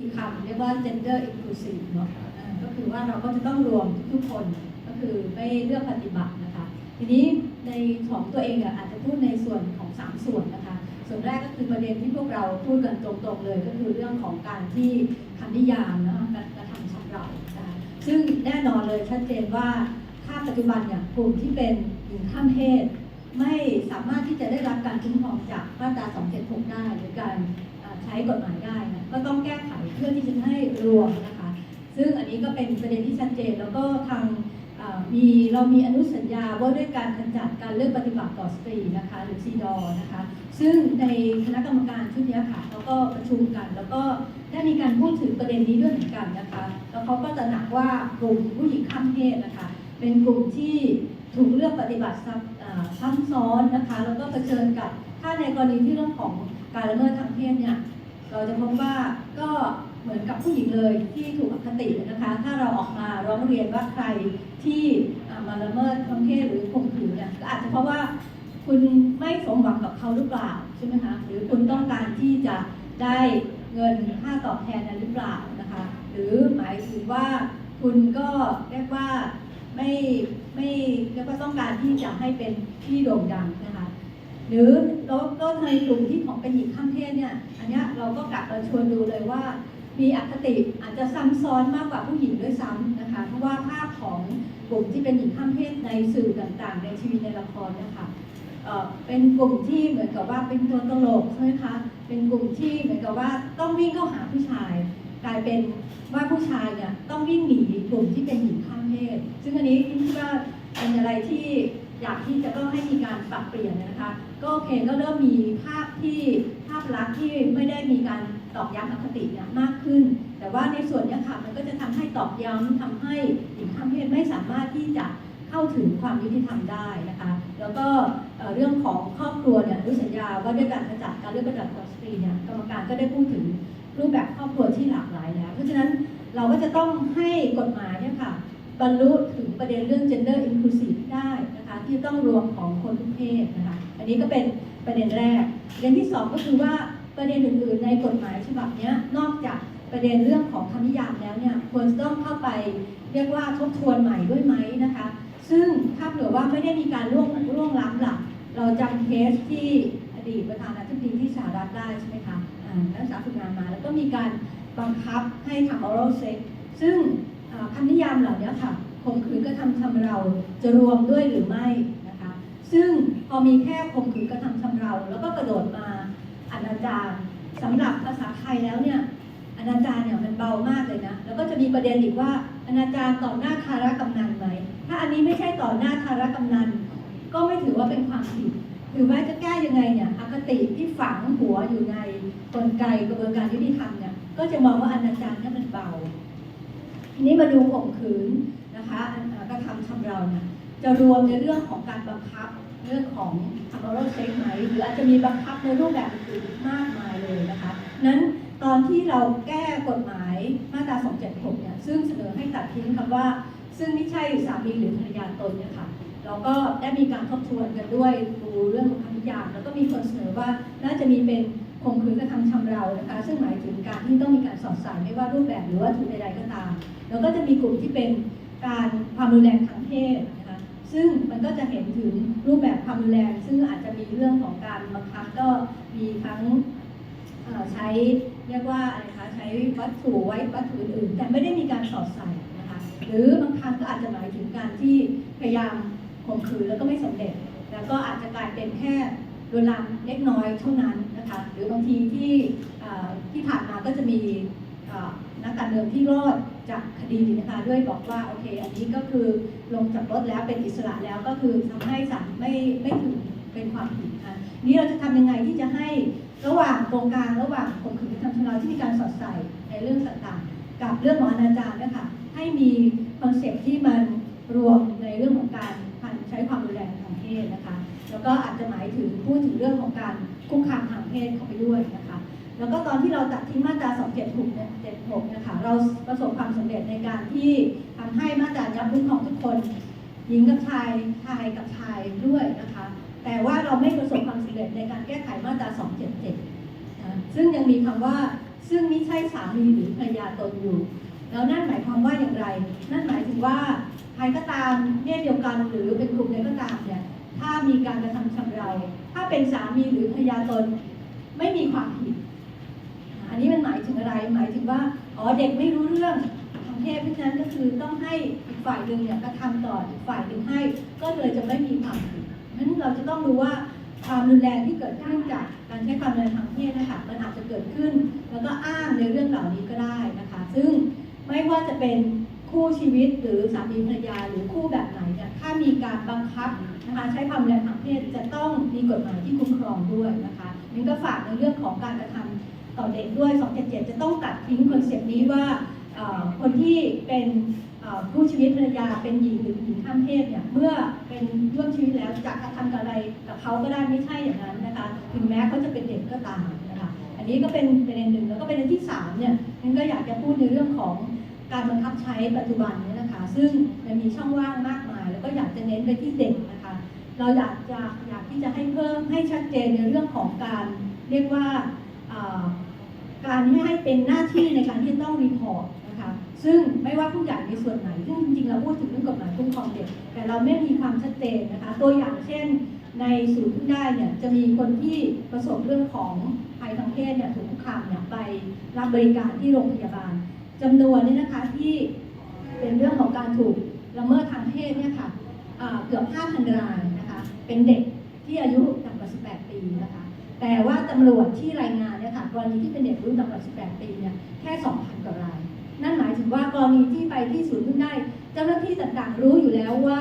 มีคำเรียกว่า gender inclusive เนาะอ่าก็คือว่าเราก็จะต้องรวมทุกคนก็คือไม่เลือกปฏิบัตินะคะ ทีนี้ในของตัวเองเนี่ยอาจจะพูดในส่วนของสามส่วนนะคะ ส่วนแรกก็คือประเด็นที่พวกเราพูดกันตรงๆเลย ก็คือเรื่องของการที่คำนิยามนะคะการกระทำชำเรานะคะซึ่งแน่นอนเลยชัดเจนว่าถ้าปัจจุบันเนี่ยกลุ่มที่เป็นหญิงข้ามเพศ ไม่สามารถที่จะได้รับการคุ้มครองจากมาตรา276ได้หรือการเอ่อใช้กฎหมายได้นะก็ต้องแก้ไข เพื่อที่จะให้รวมนะคะ ซึ่งอันนี้ก็เป็นประเด็นที่ชัดเจน แล้วก็ทางมีเรามีอนุสัญญาว่าด้วยการขจัดการเลือกปฏิบัติต่อสตรีนะคะหรือซีดอนะคะ ซึ่งในคณะกรรมการชุดนี้ค่ะเขาก็ประชุมกัน แล้วก็ได้มีการพูดถึงประเด็นนี้ด้วยเหมือนกันนะคะ แล้วเขาก็ตระหนักว่ากลุ่มผู้หญิงข้ามเพศนะคะ เป็นกลุ่มที่ถูกเลือกปฏิบัติซ้ำซ้ำซ้อนนะคะ แล้วก็เผชิญกับถ้าในกรณีที่เรื่องของการละเมิดทางเพศเนี่ยเราจะพบว่าก็ เหมือนกับผู้หญิงเลยที่ถูกอคตินะคะ ถ้าเราออกมาร้องเรียนว่าใครที่มาละเมิดทางเพศหรือข่มขืนเนี่ยก็อาจจะเพราะว่าคุณไม่สมหวังกับเขาหรือเปล่าใช่ไหมคะหรือคุณต้องการที่จะได้เงินค่าตอบแทนนั้นหรือเปล่านะคะหรือหมายถึงว่าคุณก็เรียกว่าไม่ไม่เรียกว่าต้องการที่จะให้เป็นที่โด่งดังนะคะหรือแล้วก็ในกลุ่มที่ของเป็นหญิงข้ามเพศเนี่ยอันนี้เราก็กลับมาชวนดูเลยว่า มีอคติอาจจะซ้ำซ้อนมากกว่าผู้หญิงด้วยซ้ำนะคะ เพราะว่าภาพของกลุ่มที่เป็นหญิงข้ามเพศในสื่อต่างๆ ในทีวีในละครนะคะเป็นกลุ่มที่เหมือนกับว่าเป็นตัวตลกใช่ไหมคะ เป็นกลุ่มที่เหมือนกับว่าต้องวิ่งเข้าหาผู้ชาย กลายเป็นว่าผู้ชายเนี่ยต้องวิ่งหนีกลุ่มที่เป็นหญิงข้ามเพศ ซึ่งอันนี้คิดว่าเป็นอะไรที่อยากที่จะต้องให้มีการปรับเปลี่ยนนะคะ ก็โอเคก็เริ่มมีภาพที่าพลักษณ์ที่ไม่ได้มีการตอกย้ำอคติเนี่ยมากขึ้น แต่ว่าในส่วนนี้ค่ะมันก็จะทำให้ตอกย้ำทำให้หญิงข้ามเพศไม่สามารถที่จะเข้าถึงความยุติธรรมได้นะคะ แล้วก็เรื่องของครอบครัวเนี่ยรู้สัญญาว่าด้วยการขจัดการเลือกปฏิบัติต่อสตรีเนี่ยกรรมการก็ได้พูดถึงรูปแบบครอบครัวที่หลากหลายแล้ว เพราะฉะนั้นเราก็จะต้องให้กฎหมายเนี่ยค่ะ บรรลุถึงประเด็นเรื่อง gender inclusive ได้นะคะที่ต้องรวมของคนทุกเพศนะคะอันนี้ก็เป็นประเด็นแรกประเด็นที่สองก็คือว่าประเด็นอื่นๆในกฎหมายฉบับนี้นอกจากประเด็นเรื่องของคำนิยามแล้วเนี่ยควรจะต้องเข้าไปเรียกว่าทบทวนใหม่ด้วยไหมนะคะ ซึ่งถ้าเผื่อว่าไม่ได้มีการล่วงล่วงล้ำหลักเราจำเคสที่อดีตประธานาธิบดีที่สหรัฐได้ใช่ไหมคะอ่านักศึกษาฝึกงานมา แล้วก็มีการบังคับให้ทำ oral sex ซึ่งอ่า คำนิยามเหล่านี้ค่ะข่มขืนกระทำชำเราจะรวมด้วยหรือไม่นะคะ ซึ่งพอมีแค่ข่มขืนกระทำชำเรา แล้วก็กระโดดมาอนาจารสำหรับภาษาไทยแล้วเนี่ยอนาจารเนี่ยมันเบามากเลยนะ แล้วก็จะมีประเด็นอีกว่าอนาจารต่อหน้าทารกำนันไหม ถ้าอันนี้ไม่ใช่ต่อหน้าทารกำนัน ก็ไม่ถือว่าเป็นความผิดหรือว่าจะแก้ยังไงเนี่ยอคติที่ฝังหัวอยู่ในกลไกกระบวนการยุติธรรมเนี่ยก็จะมองว่าอนาจารเนี่ยมันเบา ทีนี้มาดูข่มขืนนะคะกระทำชำเราเนี่ยจะรวมในเรื่องของการบังคับเรื่องของทำ oral sex ไหมหรืออาจจะมีบังคับในรูปแบบอื่นๆมากมายเลยนะคะนั้นตอนที่เราแก้กฎหมายมาตรา 276 เนี่ยซึ่งเสนอให้ตัดทิ้งคำว่า ซึ่งไม่ใช่สามีหรือภรรยาตนเนี่ยค่ะเราก็ได้มีการทบทวนกันด้วยดูเรื่องของคำนิยามแล้วก็มีคนเสนอว่าน่าจะมีเป็น ข่มขืนกระทำชำเรานะคะ ซึ่งหมายถึงการที่ต้องมีการสอดใส่ไม่ว่ารูปแบบหรือว่าถูกใดๆก็ตาม แล้วก็จะมีกลุ่มที่เป็นการความรุนแรงทางเพศนะคะซึ่งมันก็จะเห็นถึงรูปแบบความรุนแรง ซึ่งอาจจะมีเรื่องของการบังคับก็มีทั้งใช้เรียกว่าอะไรคะใช้วัตถุไว้วัตถุอื่นๆแต่ไม่ได้มีการสอดใส่นะคะหรือบางครั้งก็อาจจะหมายถึงการที่พยายามข่มขืนแล้วก็ไม่สำเร็จ แล้วก็อาจจะกลายเป็นแค่ ลวนลามเล็กน้อยเท่านั้นนะคะหรือบางทีที่ที่ผ่านมาก็จะมีนักการเมืองที่รอดจากคดีนะคะด้วยบอกว่าโอเค อันนี้ก็คือลงจากรถแล้วเป็นอิสระแล้วก็คือทำให้ศาลไม่ไม่ถึงเป็นความผิดค่ะนี้เราจะทำยังไงที่จะให้ระหว่างตรงกลางระหว่างข่มขืนกระทำชำเราที่มีการสอดใส่ในเรื่องต่างๆ กับเรื่องของอนาจารนะคะให้มีคอนเซ็ปต์ที่มันรวมในเรื่องของการ ใช้ความรุนแรงทางเพศนะคะ แล้วก็อาจจะหมายถึงพูดถึงเรื่องของการคุกคามทางเพศเข้าไปด้วยนะคะ แล้วก็ตอนที่เราตัดทิ้งมาตรา 276เนี่ย76นะคะ เราประสบความสำเร็จในการที่ทำให้มาตรายับคุ้มครองทุกคน หญิงกับชาย ชายกับชายด้วยนะคะ แต่ว่าเราไม่ประสบความสำเร็จในการแก้ไขมาตรา 277นะซึ่งยังมีคำว่าซึ่งไม่ใช่สามีหรือภรรยาตนอยู่ แล้วนั่นหมายความว่าอย่างไร นั่นหมายถึงว่า ใครก็ตามเพศเดียวกันหรือเป็นกลุ่มใดก็ตามเนี่ยถ้ามีการกระทำชำเราถ้าเป็นสามีหรือภรรยาตนไม่มีความผิด อันนี้มันหมายถึงอะไร หมายถึงว่าอ๋อเด็กไม่รู้เรื่องทางเพศเพราะฉะนั้นก็คือต้องให้อีกฝ่ายหนึ่งเนี่ยกระทำต่ออีกฝ่ายหนึ่งให้ ก็เลยจะไม่มีความผิดนั้นเราจะต้องรู้ว่าความรุนแรงที่เกิดขึ้นจากการใช้ความรุนแรงทางเพศนะคะมันอาจจะเกิดขึ้น แล้วก็อ้างในเรื่องเหล่านี้ก็ได้นะคะ ซึ่งไม่ว่าจะเป็น คู่ชีวิตหรือสามีภรรยาหรือคู่แบบไหนเนี่ยถ้ามีการบังคับนะคะใช้ความแรงทางเพศจะต้องมีกฎหมายที่คุ้มครองด้วยนะคะนี่ก็ฝากในเรื่องของการกระทำต่อเด็กด้วย 277 จะต้องตัดทิ้งคอนเซปต์นี้ว่าคนที่เป็นเอ่อผู้ชีวิตภรรยาเป็นหญิงหรือหญิงข้ามเพศเนี่ยเมื่อเป็นร่วมชีวิตแล้วจะกระทำกับอะไรกับเขาก็ได้ไม่ใช่อย่างนั้นนะคะถึงแม้เขาจะเป็นเด็กก็ตามนะคะอันนี้ก็เป็นประเด็นหนึ่งแล้วก็ประเด็นที่สามเนี่ยนั่นก็อยากจะพูดในเรื่องของ การบังคับใช้ปัจจุบันเนี่ยนะคะ ซึ่งมันมีช่องว่างมากมาย แล้วก็อยากจะเน้นไปที่เด็กนะคะ เราอยากจะอยากที่จะให้เพิ่มให้ชัดเจนในเรื่องของการเรียกว่าการที่ให้เป็นหน้าที่ในการที่ต้องรีพอร์ตนะคะซึ่งไม่ว่าผู้ใหญ่ในส่วนไหนซึ่งจริงๆเราพูดถึงเรื่องกฎหมายคุ้มครองเด็ก แต่เราไม่มีความชัดเจนนะคะตัวอย่างเช่นในศูนย์พึ่งได้เนี่ยจะมีคนที่ประสบเรื่องของภัยทางเพศเนี่ยถูกคุกคามเนี่ยไปรับบริการที่โรงพยาบาล จำนวนนี่นะคะที่เป็นเรื่องของการถูกละเมิดทางเพศเนี่ยค่ะเกือบ 5,000 รายนะคะเป็นเด็กที่อายุต่ำกว่า 18 ปีนะคะแต่ว่าตำรวจที่รายงานเนี่ยค่ะกรณีที่เป็นเด็กรุ่นต่ำกว่า 18 ปีเนี่ยแค่ 2,000 กว่าราย นั่นหมายถึงว่ากรณีที่ไปที่ศูนย์พึ่งได้ เจ้าหน้าที่ต่างๆรู้อยู่แล้วว่า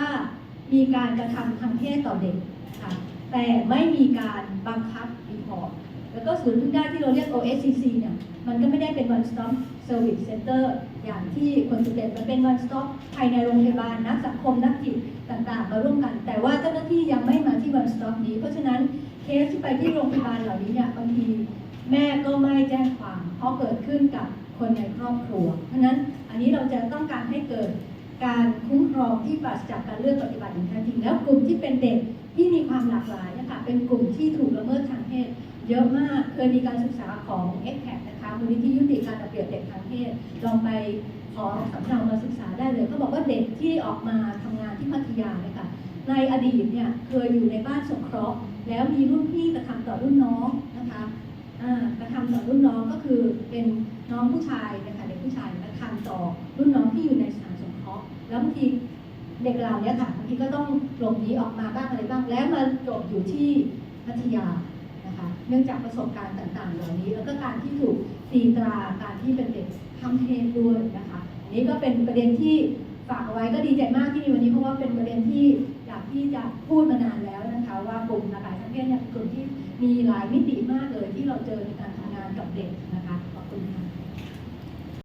มีการกระทำทางเพศต่อเด็กค่ะแต่ไม่มีการบังคับรีพอร์ต แล้วก็ศูนย์พึ่งได้ที่เราเรียก OSCC เนี่ย มันก็ไม่ได้เป็น one stop service center อย่างที่คนจะเป็นมันเป็น one stop ภายในโรงพยาบาลนักสังคมนักจิตต่างๆ มาร่วมกัน แต่ว่าเจ้าหน้าที่ยังไม่มาที่ one stop นี้ เพราะฉะนั้นเคสที่ไปที่โรงพยาบาลเหล่านี้เนี่ยบางทีแม่ก็ไม่แจ้งความ เพราะเกิดขึ้นกับคนในครอบครัว เพราะฉะนั้นอันนี้เราจะต้องการให้เกิดการคุ้มครองที่ปราศจากการเลือกปฏิบัติอย่างแท้จริงแล้วกลุ่มที่เป็นเด็ก ที่มีความหลากหลายนะคะเป็นกลุ่มที่ถูกละเมิดทางเพศเยอะมากเคยมีการศึกษาของ x c a t นะคะมูลนิธิยุติการเอาเปรียบเด็กทางเพศลองไปขอสำเนามาศึกษาได้เลยเขาบอกว่าเด็กที่ออกมาทำงานที่พัทยาเนี่ยค่ะในอดีตเนี่ยเคยอยู่ในบ้านสงเคราะห์ แล้วมีรุ่นพี่กระทำต่อรุ่นน้องนะคะกระทำต่อรุ่นน้องก็คือเป็นน้องผู้ชายนะคะเด็กผู้ชายกระทำต่อรุ่นน้องที่อยู่ในสถานสงเคราะห์ แล้วบางที เด็กเราเนี่ยค่ะบางทีก็ต้องหลบหนีออกมาบ้างอะไรบ้าง แล้วมาจบอยู่ที่พัทยานะคะเนื่องจากประสบการณ์ต่างๆ เหล่านี้ แล้วก็การที่ถูกตีตราการที่เป็นเด็กทำเทนด้วยนะคะอันนี้ก็เป็นประเด็นที่ฝากเอาไว้ก็ดีใจมากที่มีวันนี้เพราะว่าเป็นประเด็นที่อยากที่จะพูดมานานแล้วนะคะ ว่ากลุ่มลาการทางเพศเนี่ยเป็นกลุ่มที่มีหลายมิติมากเลยที่เราเจอในการทำงานกับเด็กนะคะขอบคุณค่ะ